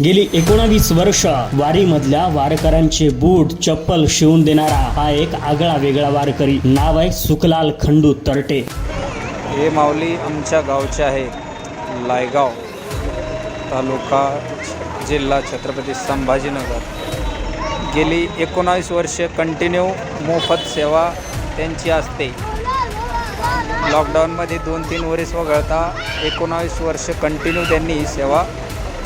गेली एकोणावीस वर्ष वारीमधल्या वारकऱ्यांचे बूट चप्पल शिवून देणारा हा एक आगळा वेगळा वारकरी. नाव आहे सुखलाल खंडू तरटे. हे माऊली आमच्या गावचे आहे लायगाव तालुका जिल्हा छत्रपती संभाजीनगर. गेली एकोणावीस वर्ष कंटिन्यू मोफत सेवा त्यांची असते. लॉकडाऊनमध्ये दोन तीन वर्ष वगळता एकोणावीस वर्ष कंटिन्यू त्यांनी ही सेवा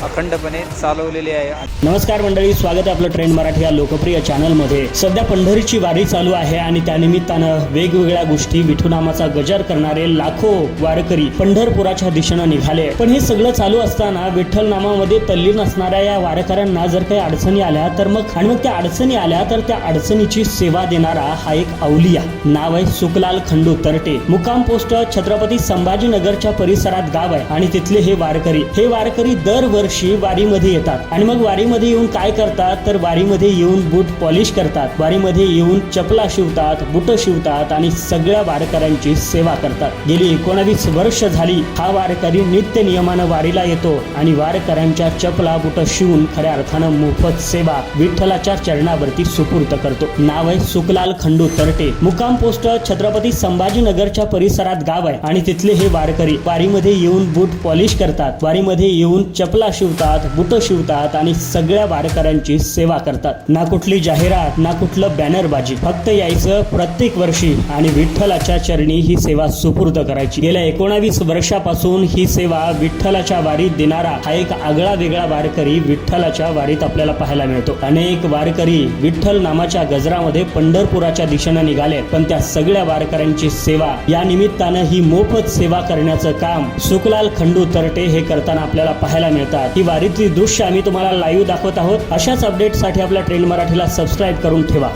अखंडपणे चालवलेली आहे. नमस्कार मंडळी स्वागत आहे आपलं ट्रेंड मराठी या लोकप्रिय चॅनलमध्ये. सध्या पंढरीची वारी चालू आहे आणि त्यानिमित्तानं वेगवेगळ्या गोष्टी विठुनामाचा गजर करणारे लाखो वारकरी पंढरपुराच्या दिशेनं निघाले. पण हे सगळं चालू असताना विठ्ठल नामामध्ये तल्लीन असणाऱ्या या वारकऱ्यांना जर काही अडचणी आल्या तर मग आणि मग त्या अडचणी आल्या तर त्या अडचणीची सेवा देणारा हा एक अवलिया नाव आहे सुखलाल खंडू तरटे. मुक्काम पोस्ट छत्रपती संभाजीनगरच्या परिसरात गाव आहे आणि तिथले हे वारकरी. हे वारकरी दरवर्षी वारीमध्ये येतात. आणि मग वारीमध्ये येऊन काय करतात? तर वारीमध्ये येऊन बूट पॉलिश करतात. वारीमध्ये येऊन चपला शिवतात बुट शिवतात आणि सगळ्या वारकऱ्यांची सेवा करतात. गेली एकोणावीस वर्ष झाली. हा वारकरी नित्य नियमानं वारीला येतो आणि वारकऱ्यांच्या चपला बुट शिवून खऱ्या अर्थानं मोफत सेवा विठ्ठलाच्या चरणावरती सुपूर्त करतो. नाव आहे सुखलाल खंडू तरटे. मुक्काम पोस्ट छत्रपती संभाजीनगरच्या परिसरात गाव आहे आणि तिथले हे वारकरी वारीमध्ये येऊन बूट पॉलिश करतात. वारीमध्ये येऊन चपला शिवतात बुटं शिवतात आणि सगळ्या वारकऱ्यांची सेवा करतात. ना कुठली जाहिरात ना कुठलं बॅनरबाजी. फक्त यायचं प्रत्येक वर्षी आणि विठ्ठलाच्या चरणी ही सेवा सुपूर्द करायची. गेल्या एकोणावीस वर्षापासून ही सेवा विठ्ठलाच्या वारीत देणारा हा एक आगळा वेगळा वारकरी विठ्ठलाच्या वारीत आपल्याला पाहायला मिळतो. अनेक वारकरी विठ्ठल नामाच्या गजरामध्ये पंढरपुराच्या दिशेनं निघाले पण त्या सगळ्या वारकऱ्यांची सेवा या निमित्तानं ही मोफत सेवा करण्याचं काम सुखलाल खंडू तरटे हे करताना आपल्याला पाहायला मिळतात. ही वारीतली दृश्य आम्ही तुम्हाला लाईव्ह दाखवत आहोत. अशाच अपडेटसाठी आपल्या ट्रेंड मराठीला सबस्क्राईब करून ठेवा.